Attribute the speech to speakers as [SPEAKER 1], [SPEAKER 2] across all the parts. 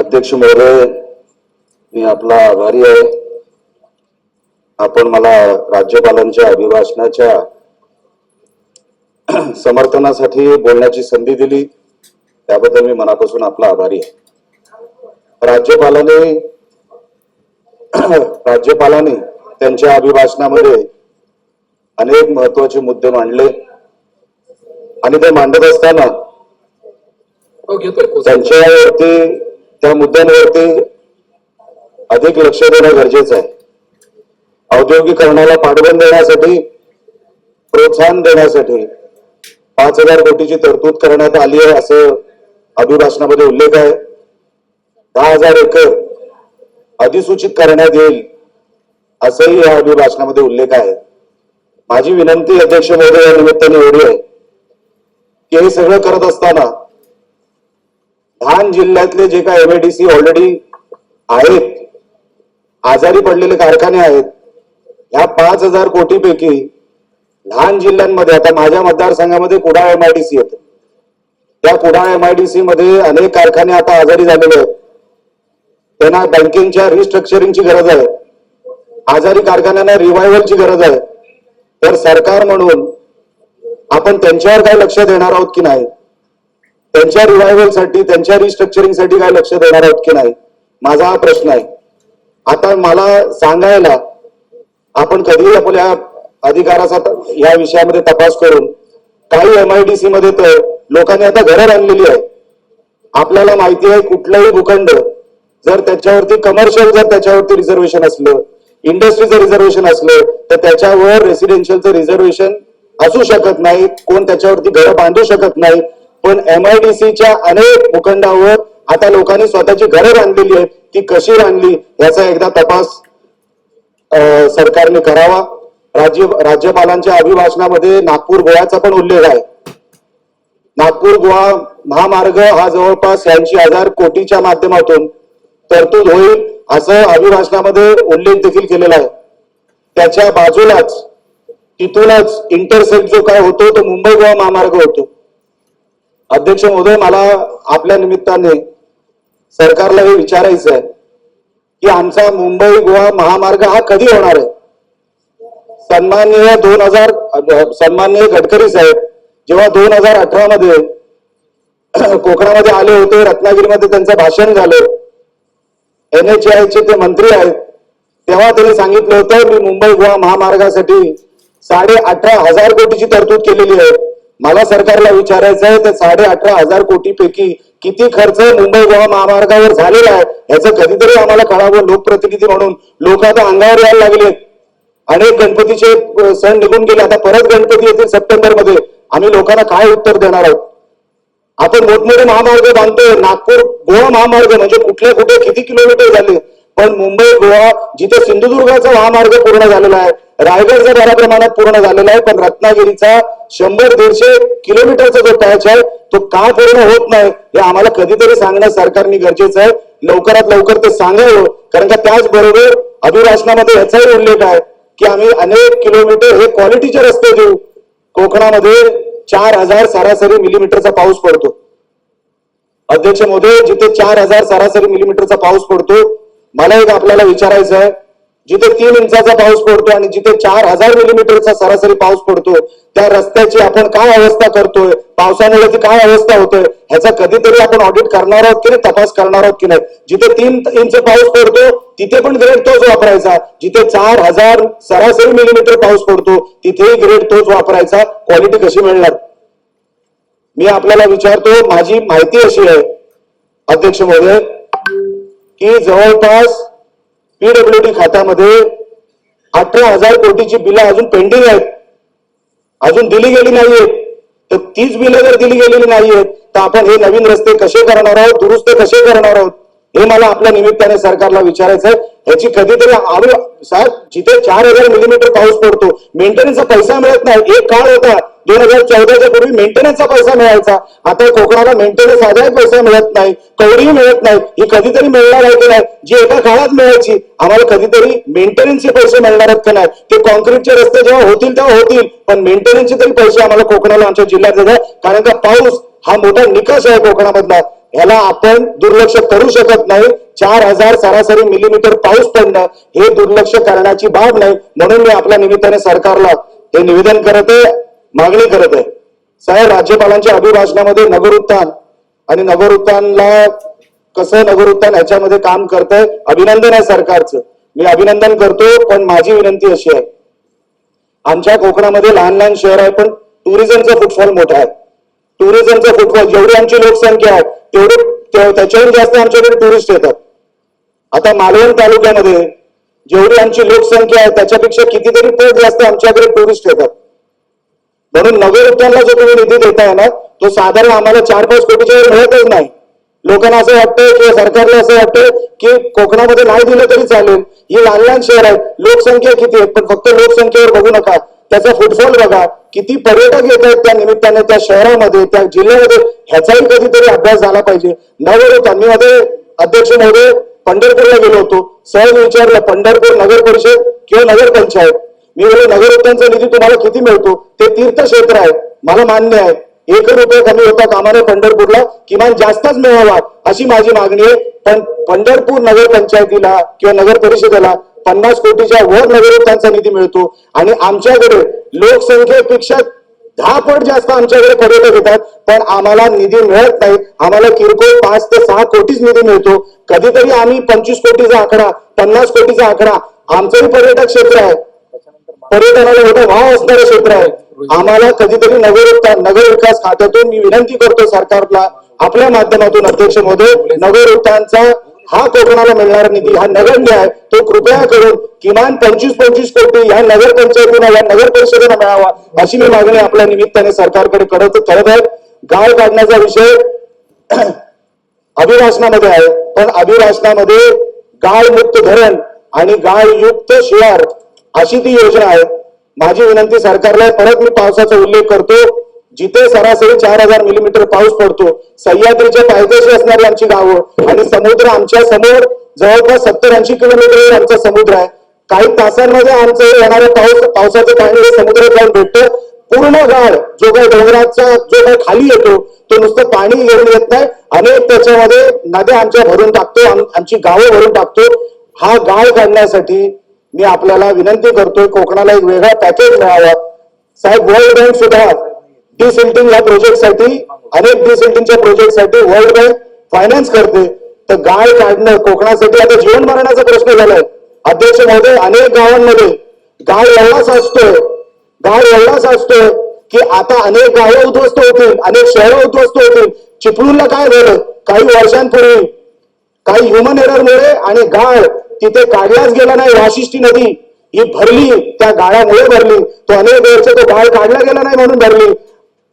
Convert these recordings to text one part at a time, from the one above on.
[SPEAKER 1] अध्यक्ष महोदय मी आपला आभारी आहे. आपण मला राज्यपालांच्या अभिभाषणाच्या समर्थनासाठी बोलण्याची संधी दिली त्याबद्दल मी मनापासून आपला आभारी आहे. राज्यपालाने राज्यपालांनी त्यांच्या अभिभाषणामध्ये अनेक महत्त्वाचे मुद्दे मांडले. आणि ते मांडत असताना
[SPEAKER 2] हो.
[SPEAKER 1] त्यांच्यावरती त्या मुद्द्यांवरती अधिक लक्ष देणं गरजेचं आहे. औद्योगिकरणाला पाठबळ देण्यासाठी प्रोत्साहन देण्यासाठी पाच हजार कोटीची तरतूद करण्यात आली आहे असं अभिभाषणामध्ये उल्लेख आहे. दहा हजार एकर अधिसूचित करण्यात येईल असंही या अभिभाषणामध्ये उल्लेख आहे. माझी विनंती अध्यक्ष महोदय या निमित्ताने एवढी आहे की हे सगळं करत असताना धान जिल्ह्यातले जे काय एमएडीसी ऑलरेडी आहेत आजारी पडलेले कारखाने आहेत ह्या पाच हजार कोटीपैकी लहान जिल्ह्यांमध्ये आता माझ्या मतदारसंघामध्ये कुडाळ एमआयडीसी येत. त्या कुडाळ एमआयडीसी मध्ये अनेक कारखाने आता आजारी झालेले आहेत. त्यांना बँकिंगच्या रिस्ट्रक्चरिंगची गरज आहे. आजारी कारखान्यांना रिवायवलची गरज आहे. तर सरकार म्हणून आपण त्यांच्यावर काय लक्ष देणार आहोत की नाही? त्यांच्या रिवायवलसाठी त्यांच्या रिस्ट्रक्चरिंगसाठी काय लक्ष देणार आहोत की नाही? माझा हा प्रश्न आहे. आता मला सांगायला आपण कधी आपल्या अधिकाराचा या विषयामध्ये तपास करून काही एमआयडीसी मध्ये तर लोकांनी आता घरं बांधलेली आहे आपल्याला माहिती आहे कुठलंही भूखंड जर त्याच्यावरती कमर्शियल जर त्याच्यावरती रिझर्वेशन असलं इंडस्ट्रीचं रिझर्वेशन असलं तर त्याच्यावर रेसिडेन्शियलचं रिझर्वेशन असू शकत नाही कोण त्याच्यावरती घरं बांधू शकत नाही पण एमआयडीसीच्या अनेक भूखंडावर आता लोकांनी स्वतःची घरं बांधलेली आहेत. ती कशी बांधली याचा एकदा तपास सरकारने करावा. राज्य राज्यपालांच्या अभिभाषणामध्ये नागपूर गोव्याचा पण उल्लेख आहे. नागपूर गोवा महामार्ग हा जवळपास ऐंशी हजार कोटीच्या माध्यमातून तरतूद होईल असं अभिभाषणामध्ये उल्लेख देखील केलेला आहे. त्याच्या बाजूलाच तिथूनच इंटरसेप्ट जो काय होतो तो मुंबई गोवा महामार्ग होतो. अध्यक्ष महोदय मला आपल्या निमित्ताने सरकारला हे विचारायचं आहे की आमचा मुंबई गोवा महामार्ग हा कधी होणार आहे? सन्माननीय दोन हजार सन्माननीय गडकरी साहेब जेव्हा दोन हजार अठरा मध्ये कोकणामध्ये आले होते रत्नागिरीमध्ये त्यांचं भाषण झालं एन एच चे ते मंत्री आहेत तेव्हा त्यांनी सांगितलं होतं मी मुंबई गोवा महामार्गासाठी साडे अठरा हजार कोटीची तरतूद केलेली आहे. मला सरकारला विचारायचं आहे त्या साडे अठरा हजार कोटी पैकी किती खर्च मुंबई गोवा महामार्गावर झालेला आहे याचं कधीतरी आम्हाला कळावं लोकप्रतिनिधी म्हणून. लोक आता अंगावर यायला लागले. अनेक गणपतीचे सण निघून गेले. आता परत गणपती येतील सप्टेंबरमध्ये आम्ही लोकांना काय उत्तर देणार आहोत? आपण मोठमोठे महामार्ग बांधतोय. नागपूर गोवा महामार्ग म्हणजे कुठल्या कुठे किती किलोमीटर झाले? पण मुंबई गोवा जिथे सिंधुदुर्गाचा महामार्ग पूर्ण झालेला आहे रायगडचा बऱ्या प्रमाणात पूर्ण झालेला आहे पण रत्नागिरीचा शंभर दीडशे किलोमीटरचा जो पॅच आहे तो का पूर्ण होत नाही हे आम्हाला कधीतरी सांगणं सरकारने गरजेचं आहे. लवकरात लवकर ते सांगावं कारण का त्याचबरोबर अभिभाषणामध्ये याचाही उल्लेख आहे की आम्ही अनेक किलोमीटर हे क्वालिटीचे रस्ते देऊ. कोकणामध्ये चार हजार सरासरी मिलीमीटरचा पाऊस पडतो. अध्यक्ष मोदी जिथे चार हजार सरासरी मिलीमीटरचा पाऊस पडतो मला एक आपल्याला विचारायचं आहे जिथे तीन इंचाचा पाऊस पडतो आणि जिथे चार हजार मिलीमीटरचा सरासरी पाऊस पडतो त्या रस्त्याची आपण काय अवस्था करतोय पावसामुळे ती काय अवस्था होतोय ह्याचा कधीतरी आपण ऑडिट करणार आहोत की नाही तपास करणार आहोत की नाही. जिथे तीन इंच पाऊस पडतो तिथे पण ग्रेड तोच वापरायचा. जिथे चार हजार सरासरी मिलीमीटर पाऊस पडतो तिथेही ग्रेड तोच वापरायचा. क्वालिटी कशी मिळणार? मी आपल्याला विचारतो माझी माहिती अशी आहे अध्यक्ष महोदय की जवळपास पीडब्ल्यूडी खात्यामध्ये अठरा हजार कोटीची बिलं अजून पेंडिंग आहेत. अजून दिली गेली नाहीयेत. तर तीच बिलं जर दिली गेलेली नाहीयेत तर आपण हे नवीन रस्ते कसे करणार आहोत दुरुस्त कसे करणार आहोत हे मला आपल्या निमित्ताने सरकारला विचारायचं आहे. ह्याची कधीतरी आम्ही साहेब जिथे चार हजार मिलीमीटर पाऊस पडतो मेंटेनन्सचा पैसा मिळत नाही एक काळ होता. दोन हजार चौदाच्या पूर्वी मेंटेनन्सचा पैसा मिळायचा. आता कोकणाला मेंटेनन्स आधारित पैसा मिळत नाही. कवडीही मिळत नाही. ही कधीतरी मिळणार आहे की नाही? जी एका काळात मिळायची. आम्हाला कधीतरी मेंटेनन्सचे पैसे मिळणार आहेत का नाही? ते कॉन्क्रीटचे रस्ते जेव्हा होतील तेव्हा होतील. पण मेंटेनन्सचे तरी पैसे आम्हाला कोकणाला आमच्या जिल्ह्यात देतात कारण का पाऊस हा मोठा निकष आहे कोकणामधला. ह्याला आपण दुर्लक्ष करू शकत नाही. चार हजार सरासरी मिलीमीटर पाऊस पडणं हे दुर्लक्ष करण्याची बाब नाही. म्हणून मी आपल्या निमित्ताने सरकारला हे निवेदन करत आहे. मागणी करत आहे. साहेब राज्यपालांच्या अभिभाषणामध्ये नगरोत्थान आणि नगरोत्थानला कसं नगर उत्थान ह्याच्यामध्ये काम करतंय अभिनंदन आहे सरकारचं. मी अभिनंदन करतो पण माझी विनंती अशी आहे. आमच्या कोकणामध्ये लहान लहान शहर आहे पण टुरिझमचा फुटफॉल मोठा आहे. टुरिझमचा फुटफॉल जेवढी आमची लोकसंख्या आहे तेवढी त्याच्याहून जास्त आमच्याकडे टुरिस्ट येतात. आता मालवण तालुक्यामध्ये जेवढी आमची लोकसंख्या आहे त्याच्यापेक्षा कितीतरी पट जास्त आमच्याकडे टुरिस्ट येतात. म्हणून नगर रुपयांना जो तुम्ही निधी देताय ना तो साधारण आम्हाला चार पाच कोटीच्या वर मिळतच नाही. लोकांना असं वाटतंय किंवा सरकारला असं वाटतंय की कोकणामध्ये नाही दिलं तरी चालेल. ही लहान लहान शहर आहेत लोकसंख्या किती आहे? पण फक्त लोकसंख्येवर बघू नका. त्याचा फुटफॉल बघा. किती पर्यटक येत आहेत त्या निमित्ताने त्या शहरामध्ये त्या जिल्ह्यामध्ये ह्याचाही कधीतरी अभ्यास झाला पाहिजे. नगर मी मध्ये अध्यक्ष महोदय पंढरपूरला गेलो होतो. सहज विचारलं पंढरपूर नगर परिषद किंवा नगर पंचायत मी बोललो नगर उद्यानचा निधी तुम्हाला किती मिळतो? ते तीर्थक्षेत्र आहे. मला मान्य आहे. एक रुपये कमी होता कामाने पंढरपूरला. किमान जास्तच मिळावा अशी माझी मागणी आहे. पण पंढरपूर नगर पंचायतीला किंवा नगर परिषदेला पन्नास कोटीच्या वर नगर निधी मिळतो. आणि आमच्याकडे लोकसंख्येपेक्षा दहा पट जास्त आमच्याकडे पर्यटक येतात. पण आम्हाला निधी मिळत नाही. आम्हाला किरकोळ पाच ते सहा कोटीच निधी मिळतो. कधीतरी आम्ही पंचवीस कोटीचा आकडा पन्नास कोटीचा आकडा आमचंही पर्यटक क्षेत्र आहे. पर्यटनाला मोठा भाव असणारं क्षेत्र आहे. आम्हाला कधीतरी नगर नगर विकास खात्यातून मी विनंती करतो सरकारला आपल्या माध्यमातून अध्यक्ष महोदय नगर उद्यानचा हा कोकणाला मिळणारा निधी हा नगण्य आहे तो कृपया करून किमान पंचवीस पंचवीस कोटी या नगर पंचायतीला या नगर परिषदेला मिळावा अशी मी मागणी आपल्या निमित्ताने सरकारकडे करत करत आहे. गाळ काढण्याचा विषय अभिभाषणामध्ये आहे पण अभिभाषणामध्ये गाळमुक्त धरण आणि गाळयुक्त शिवार अशी ती योजना आहे. माझी विनंती सरकारला परत मी पावसाचा उल्लेख करतो. जिथे सरासरी चार हजार मिलीमीटर पाऊस पडतो सह्याद्रीच्या पायथ्याशी असणारी आमची गावं आणि समुद्र आमच्यासमोर जवळपास सत्तर ऐंशी किलोमीटरवर आमचा समुद्र आहे. काही तासांमध्ये आमचं येणारं पाऊस पावसाचं पाणी समुद्र समुद्रात जाऊन भेटतं. पूर्ण गाळ जो काही डोंगराचा जो काही खाली येतो तो नुसतं पाणी घेऊन येत नाही. अनेक त्याच्यामध्ये नद्या आमच्या भरून टाकतो आमची गावं भरून टाकतो. हा गाळ काढण्यासाठी मी आपल्याला विनंती करतोय कोकणाला एक वेगळा पॅकेज मिळावा. साहेब वर्ल्ड बँक सुद्धा डिसिल्टिंग या प्रोजेक्टसाठी अनेक डिसिल्टिंगच्या प्रोजेक्टसाठी वर्ल्ड बँक फायनान्स करते. तर गाय काढणं कोकणासाठी आता जीवन मरणाचा प्रश्न झालाय. अध्यक्ष महोदय अनेक गावांमध्ये गाय एवढाच असतोय गाय एवढाच असतोय की आता अनेक गावं उद्ध्वस्त होतील अनेक शहरं उद्ध्वस्त होतील. चिपळूणला काय झालं? काही वर्षांपूर्वी काही ह्युमन एररमुळे आणि गाळ तिथे काढलाच गेला नाही वाशिष्ठी नदी. ही भरली त्या गाळामुळे भरली. तो अनेक वर्ष तो गाळ काढला गेला नाही म्हणून भरली.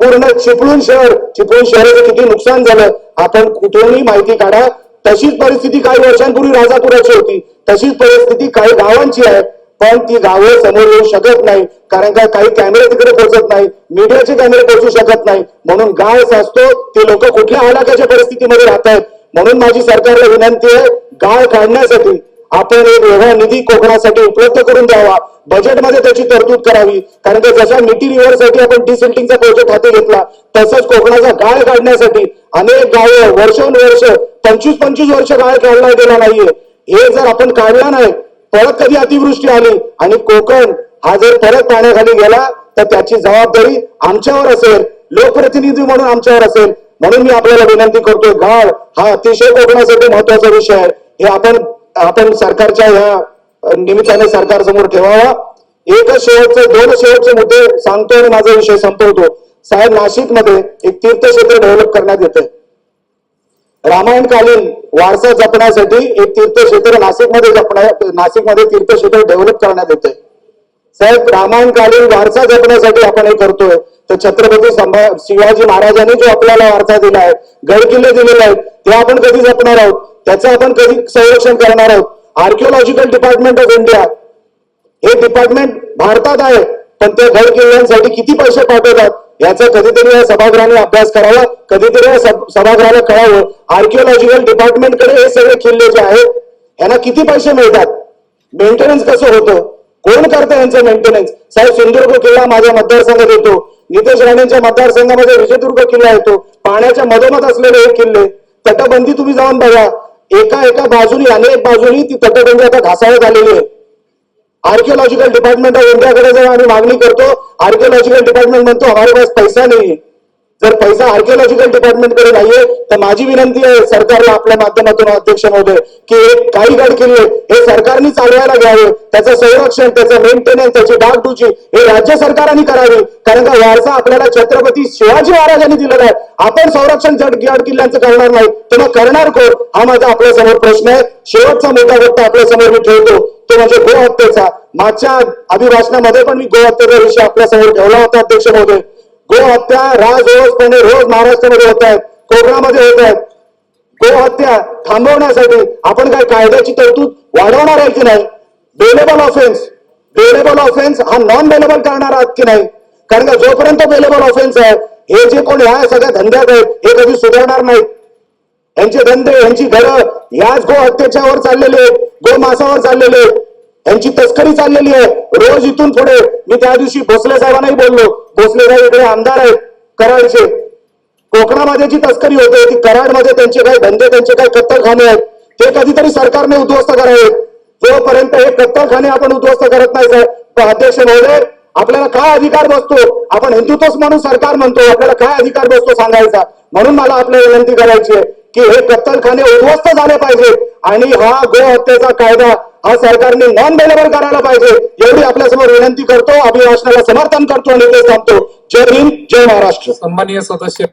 [SPEAKER 1] पूर्ण चिपळूण शहर चिपळूण शहराचं किती नुकसान झालं आपण कुठूनही माहिती काढा. तशीच परिस्थिती काही वर्षांपूर्वी राजापुराची होती. तशीच परिस्थिती काही गावांची आहे. पण ती गावं समोर येऊ शकत नाही कारण का काही कॅमेरे तिकडे पोहोचत नाही मीडियाचे कॅमेरे पोहोचू शकत नाही. म्हणून गाव साचतो ते लोक कुठल्या हलाकाच्या परिस्थितीमध्ये राहत आहेत म्हणून माझी सरकारला विनंती आहे गाळ काढण्यासाठी आपण एक वेगळा निधी कोकणासाठी उपलब्ध करून द्यावा. बजेटमध्ये त्याची तरतूद करावी. कारण की जशा मिटी रिव्हरसाठी आपण डिसिल्टिंगचा प्रोजेक्ट हाती घेतला तसंच कोकणाचा गाळ काढण्यासाठी अनेक गावं वर्षानुवर्ष पंचवीस पंचवीस वर्ष गाळ काढला गेला नाहीये. हे जर आपण काढला नाही परत कधी अतिवृष्टी आली आणि कोकण हा जर परत पाण्याखाली गेला तर त्याची जबाबदारी आमच्यावर असेल लोकप्रतिनिधी म्हणून आमच्यावर असेल. म्हणून मी आपल्याला विनंती करतोय गाळ हा अतिशय कोकणासाठी महत्त्वाचा विषय आहे. हे आपण आपण सरकारच्या या निमित्ताने सरकार समोर ठेवावा. एकच शेवटचे दोन शेवटचे मुद्दे सांगतो आणि माझा विषय संपवतो. साहेब नाशिकमध्ये एक तीर्थक्षेत्र डेव्हलप करण्यात येते रामायणकालीन वारसा जपण्यासाठी एक तीर्थक्षेत्र नाशिकमध्ये जपण्या नाशिकमध्ये तीर्थक्षेत्र डेव्हलप करण्यात येते साहेब रामायणकालीन वारसा जपण्यासाठी आपण हे करतोय. तर छत्रपती संभा शिवाजी महाराजांनी जो आपल्याला वारसा दिला आहे गड किल्ले दिलेले आहेत ते आपण कधी जपणार आहोत? त्याचं आपण कधी संरक्षण करणार आहोत? आर्किओलॉजिकल डिपार्टमेंट ऑफ इंडिया हे डिपार्टमेंट भारतात आहे पण ते गड किल्ल्यांसाठी किती पैसे पाठवतात? याचा कधीतरी या सभागृहाने अभ्यास करावा कधीतरी या सभागृहाला कळावं आर्किओलॉजिकल डिपार्टमेंटकडे हे सगळे किल्ले जे आहेत यांना किती पैसे मिळतात? मेंटेनन्स कसं होतं? कोण करतं यांचं मेंटेनन्स साहेब सिंधुदुर्ग किल्ला माझ्या मतदारसंघात येतो. नितेश राणेंच्या मतदारसंघामध्ये विजयदुर्ग किल्ला येतो. पाण्याच्या मधोमध असलेले हे किल्ले. तटबंदी तुम्ही जाऊन बघा. एका एका बाजूनी अनेक बाजूनी ती तटबंदी आता घासाळत आलेली आहे. आर्किओलॉजिकल डिपार्टमेंट ऑफ इंडियाकडे जेव्हा आम्ही मागणी करतो. आर्किओलॉजिकल डिपार्टमेंट म्हणतो हमारे पास पैसा नाही जर पैसा आर्किओलॉजिकल डिपार्टमेंटकडे नाहीये तर माझी विनंती आहे सरकारला आपल्या माध्यमातून अध्यक्ष महोदय की काही गड किल्ले हे सरकारने चालवायला घ्यावे. त्याचं संरक्षण त्याचं मेंटेनन्स त्याची डागडुजी हे राज्य सरकारने करावी. कारण का वारसा आपल्याला छत्रपती शिवाजी महाराजांनी दिलेला आहे. आपण संरक्षण गड किल्ल्यांचं करणार नाही. तर मग करणार कोण? हा माझा आपल्यासमोर प्रश्न आहे. शेवटचा मुद्दा फक्त आपल्यासमोर मी ठेवतो. तो म्हणजे गोहत्येचा. मागच्या अभिभाषणामध्ये पण मी गोहत्येचा विषय आपल्यासमोर ठेवला होता अध्यक्ष महोदय. गोहत्या राजरोजपणे रोज महाराष्ट्रामध्ये होत आहेत कोकणामध्ये होत आहेत गोहत्या थांबवण्यासाठी आपण काय कायद्याची तरतूद वाढवणार आहे की नाही? बेलेबल ऑफेन्स बेलेबल ऑफेन्स हा नॉन बेलेबल करणार आहात की नाही? कारण का जोपर्यंत बेलेबल ऑफेन्स आहे हे जे कोण ह्या सगळ्या धंद्यात आहेत हे कधी सुधारणार नाहीत. यांचे धंदे यांची घरं याच गो हत्याच्यावर चाललेले आहेत गो मासावर चाललेले आहेत. यांची तस्करी चाललेली आहे. रोज इथून पुढे मी त्या दिवशी भोसले साहेबांनाही बोललो भोसलेराव इकडे आमदार आहेत कराडचे. कोकणामध्ये जी तस्करी होते ती कराडमध्ये त्यांचे काही धंदे त्यांचे काही कत्तलखाने आहेत. ते कधीतरी सरकारने उद्ध्वस्त करावे जोपर्यंत हे कत्तलखाने आपण उद्ध्वस्त करत नाही साहेब तर अध्यक्ष महोदय आपल्याला काय अधिकार बसतो? आपण हिंदुत्वच म्हणून सरकार म्हणतो आपल्याला काय अधिकार बसतो सांगायचा? म्हणून मला आपल्याला विनंती करायची आहे की हे कत्तलखाने उद्ध्वस्त झाले पाहिजे आणि हा गो हत्येचा कायदा हा सरकारने नॉन बेलेबल करायला पाहिजे. एवढी आपल्यासमोर विनंती करतो अभिभाषणाला समर्थन करतो आणि ते सांगतो. जय हिंद जय महाराष्ट्र.
[SPEAKER 2] सन्माननीय सदस्य.